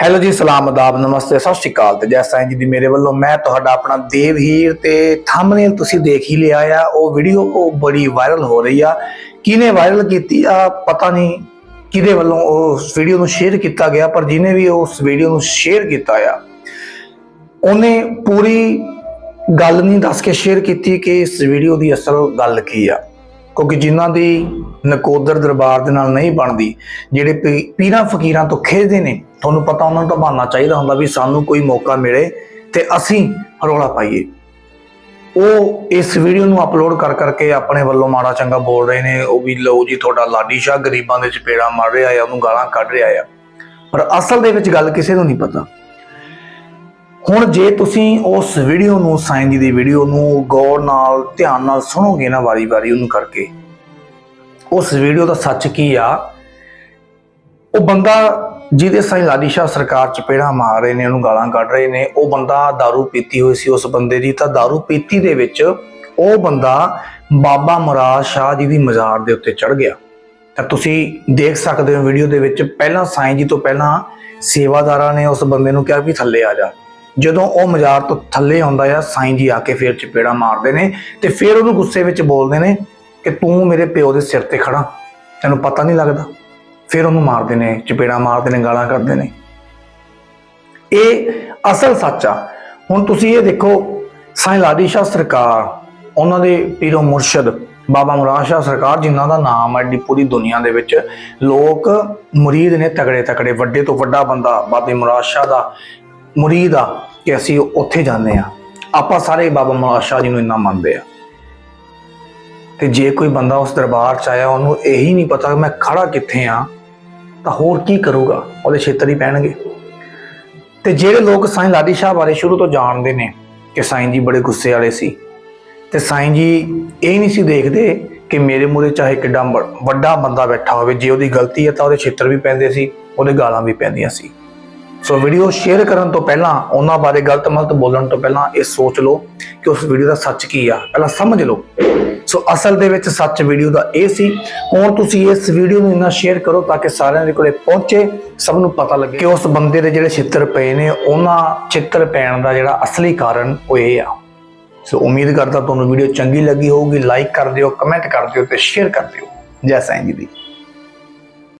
Hello ਜੀ, ਸਲਾਮ ਆਦਾਬ ਨਮਸਤੇ, ਸਤਿ ਸ਼੍ਰੀ ਅਕਾਲ ਤੇ ਜੈ ਸਾਈਂ ਜੀ ਦੀ ਮੇਰੇ ਵੱਲੋਂ ਮੈਂ ਤੁਹਾਡਾ ਆਪਣਾ ਦੇਵ ਹੀਰ ਤੇ ਥੰਬਨੇਲ ਤੁਸੀਂ ਦੇਖ ਹੀ ਲਿਆ ਆ। ਉਹ ਵੀਡੀਓ ਉਹ ਬੜੀ ਵਾਇਰਲ ਹੋ ਰਹੀ ਆ। ਕਿਹਨੇ ਵਾਇਰਲ ਕੀਤੀ ਆ ਪਤਾ ਨਹੀਂ ਕਿਹਦੇ ਵੱਲੋਂ ਉਸ ਵੀਡੀਓ ਨੂੰ ਸ਼ੇਅਰ ਕੀਤਾ ਗਿਆ, ਪਰ ਜਿਹਨੇ ਵੀ ਉਸ ਵੀਡੀਓ ਨੂੰ ਸ਼ੇਅਰ ਕੀਤਾ ਆ, ਉਹਨੇ ਪੂਰੀ ਗੱਲ ਨਹੀਂ ਦੱਸ ਕੇ ਸ਼ੇਅਰ ਕੀਤੀ ਕਿ ਇਸ ਵੀਡੀਓ ਦੀ ਅਸਲ ਗੱਲ ਕੀ ਆ। ਕਿਉਂਕਿ ਜਿਨ੍ਹਾਂ ਦੀ ਨਕੋਦਰ ਦਰਬਾਰ ਦੇ ਨਾਲ ਨਹੀਂ ਬਣਦੀ, ਜਿਹੜੇ ਪੀ- ਪੀਰਾਂ ਫਕੀਰਾਂ ਤੋਂ ਖੇਡਦੇ ਨੇ, ਤੁਹਾਨੂੰ ਪਤਾ ਉਹਨਾਂ ਨੂੰ ਤਾਂ ਬਹਾਨਾ ਚਾਹੀਦਾ ਹੁੰਦਾ ਵੀ ਸਾਨੂੰ ਕੋਈ ਮੌਕਾ ਮਿਲੇ ਤੇ ਅਸੀਂ ਰੌਲਾ ਪਾਈਏ। ਉਹ ਇਸ ਵੀਡੀਓ ਨੂੰ ਅਪਲੋਡ ਕਰ ਕਰਕੇ ਆਪਣੇ ਵੱਲੋਂ ਮਾੜਾ ਚੰਗਾ ਬੋਲ ਰਹੇ ਨੇ, ਉਹ ਵੀ ਲਓ ਜੀ ਤੁਹਾਡਾ ਲਾਡੀ ਸ਼ਾਹ ਗਰੀਬਾਂ ਦੇ ਚਪੇੜਾ ਮਾਰ ਰਿਹਾ ਆ, ਉਹਨੂੰ ਗਾਲਾਂ ਕੱਢ ਰਿਹਾ ਆ। ਪਰ ਅਸਲ ਦੇ ਵਿੱਚ ਗੱਲ ਕਿਸੇ ਨੂੰ ਨਹੀਂ ਪਤਾ। ਹੁਣ ਜੇ ਤੁਸੀਂ ਉਸ ਵੀਡੀਓ ਨੂੰ ਸਾਈਂ ਜੀ ਦੀ ਵੀਡੀਓ ਨੂੰ ਗੌਰ ਨਾਲ ਧਿਆਨ ਨਾਲ ਸੁਣੋਗੇ ਨਾ ਵਾਰੀ-ਵਾਰੀ ਉਹਨੂੰ ਕਰਕੇ ਉਸ ਵੀਡੀਓ ਦਾ ਸੱਚ ਕੀ ਆ ਉਹ ਬੰਦਾ ਜਿਹਦੇ ਸਾਈਂ ਲਾਡੀ ਸ਼ਾਹ ਸਰਕਾਰ ਚਪੇੜਾ ਮਾਰ ਰਹੇ ਨੇ ਉਹਨੂੰ ਗਾਲਾਂ ਕੱਢ ਰਹੇ ਨੇ ਉਹ ਬੰਦਾ दारू ਪੀਤੀ ਹੋਈ ਸੀ ਉਸ ਬੰਦੇ ਦੀ ਤਾਂ दारू ਪੀਤੀ ਦੇ ਵਿੱਚ ਉਹ ਬੰਦਾ ਬਾਬਾ ਮੁਰਾਦ ਸ਼ਾਹ ਜੀ ਦੀ ਮਜ਼ਾਰ ਦੇ ਉੱਤੇ ਚੜ ਗਿਆ ਤਾਂ ਤੁਸੀਂ ਦੇਖ ਸਕਦੇ ਹੋ ਵੀਡੀਓ ਦੇ ਵਿੱਚ ਪਹਿਲਾਂ ਸਾਈਂ ਜੀ ਤੋਂ ਪਹਿਲਾਂ ਸੇਵਾਦਾਰਾਂ ਨੇ ਉਸ ਬੰਦੇ ਨੂੰ ਕਿਹਾ ਵੀ ਥੱਲੇ ਆ ਜਾ ਜਦੋਂ ਉਹ ਮਜ਼ਾਰ ਤੋਂ ਥੱਲੇ ਆਉਂਦਾ ਆ, ਸਾਈਂ ਜੀ ਆ ਕੇ ਫੇਰ ਚਪੇੜਾ ਮਾਰਦੇ ਨੇ ਤੇ ਫੇਰ ਉਹਨੂੰ ਗੁੱਸੇ ਵਿੱਚ ਬੋਲਦੇ ਨੇ ਕਿ ਤੂੰ ਮੇਰੇ ਪਿਓ ਦੇ ਸਿਰ ਤੇ ਖੜਾ, ਤੈਨੂੰ ਪਤਾ ਨਹੀਂ ਲੱਗਦਾ। ਫਿਰ ਉਹਨੂੰ ਮਾਰਦੇ ਨੇ, ਚਪੇੜਾ ਮਾਰਦੇ ਨੇ, ਗਾਲਾਂ ਕੱਢਦੇ ਨੇ। ਇਹ ਅਸਲ ਸੱਚ ਆ। ਹੁਣ ਤੁਸੀਂ ਇਹ ਦੇਖੋ, ਸਾਈਂ ਲਾਡੀ ਸ਼ਾਹ ਸਰਕਾਰ, ਉਹਨਾਂ ਦੇ ਪੀਰੋ ਮੁਰਸ਼ਦ, ਬਾਬਾ ਮੁਰਾਦ ਸ਼ਾਹ ਸਰਕਾਰ, ਜਿਨ੍ਹਾਂ ਦਾ ਨਾਮ ਹੈ ਏਡੀ ਪੂਰੀ ਦੁਨੀਆ ਦੇ ਵਿੱਚ, ਲੋਕ ਮੁਰੀਦ ਨੇ ਤਗੜੇ ਤਗੜੇ ਵੱਡੇ ਤੋਂ ਵੱਡਾ ਬੰਦਾ, ਬਾਬੇ ਮੁਰਾਦ ਸ਼ਾਹ ਦਾ। ਮੁਰੀਦ ਆ ਕਿ ਅਸੀਂ ਉੱਥੇ ਜਾਂਦੇ ਆ ਆਪਾਂ ਸਾਰੇ ਬਾਬਾ ਮੁਰਾਦ ਜੀ ਨੂੰ ਇੰਨਾ ਮੰਨਦੇ ਆ ਤੇ ਜੇ ਕੋਈ ਬੰਦਾ ਉਸ ਦਰਬਾਰ ਚ ਆਇਆ, ਉਹਨੂੰ ਇਹੀ ਨਹੀਂ ਪਤਾ ਮੈਂ ਖੜਾ ਕਿੱਥੇ ਆ ਤਾਂ ਹੋਰ ਕੀ ਕਰੂਗਾ? ਉਹਦੇ ਛੇਤਰ ਹੀ ਪੈਣਗੇ। ਤੇ ਜਿਹੜੇ ਲੋਕ ਸਾਈਂ ਲਾਡੀ ਸ਼ਾਹ ਬਾਰੇ ਸ਼ੁਰੂ ਤੋਂ ਜਾਣਦੇ ਨੇ ਕਿ ਸਾਈਂ ਜੀ ਬੜੇ ਗੁੱਸੇ ਵਾਲੇ ਸੀ, ਤੇ ਸਾਈਂ ਜੀ ਇਹ ਨਹੀਂ ਸੀ ਦੇਖਦੇ ਕਿ ਮੇਰੇ ਮੂਹਰੇ ਚਾਹੇ ਕਿੱਡਾ ਵੱਡਾ ਬੰਦਾ ਬੈਠਾ ਹੋਵੇ, ਜੇ ਉਹਦੀ ਗਲਤੀ ਹੈ ਤਾਂ ਉਹਦੇ ਛੇਤਰ ਵੀ ਪੈਂਦੇ ਸੀ, ਉਹਦੇ ਗਾਲਾਂ ਵੀ ਪੈਂਦੀਆਂ ਸੀ। ਸੋ ਵੀਡੀਓ ਸ਼ੇਅਰ ਕਰਨ ਤੋਂ ਪਹਿਲਾਂ, ਉਹਨਾਂ ਬਾਰੇ ਗਲਤ ਮਲਤ ਬੋਲਣ ਤੋਂ ਪਹਿਲਾਂ ਇਹ ਸੋਚ ਲਓ ਕਿ ਉਸ ਵੀਡੀਓ ਦਾ ਸੱਚ ਕੀ ਆ। ਪਹਿਲਾਂ ਸਮਝ ਲਓ। ਸੋ ਅਸਲ ਦੇ ਵਿੱਚ ਸੱਚ ਵੀਡੀਓ ਦਾ ਇਹ ਸੀ। ਹੁਣ ਤੁਸੀਂ ਇਸ ਵੀਡੀਓ ਨੂੰ ਇੰਨਾ ਸ਼ੇਅਰ ਕਰੋ ਤਾਂ ਕਿ ਸਾਰਿਆਂ ਦੇ ਕੋਲੇ ਪਹੁੰਚੇ, ਸਭ ਨੂੰ ਪਤਾ ਲੱਗੇ ਕਿ ਉਸ ਬੰਦੇ ਦੇ ਜਿਹੜੇ ਛਿੱਤਰ ਪਏ ਨੇ, ਉਹਨਾਂ ਛਿੱਤਰ ਪੈਣ ਦਾ ਜਿਹੜਾ ਅਸਲੀ ਕਾਰਨ ਉਹ ਇਹ ਆ। ਸੋ ਉਮੀਦ ਕਰਦਾ ਤੁਹਾਨੂੰ ਵੀਡੀਓ ਚੰਗੀ ਲੱਗੀ ਹੋਊਗੀ। ਲਾਈਕ ਕਰ ਦਿਓ ਕਮੈਂਟ ਕਰ ਦਿਓ ਤੇ ਸ਼ੇਅਰ ਕਰ ਦਿਓ। ਜੈ ਸਾਈਂ ਜੀ ਦੀ।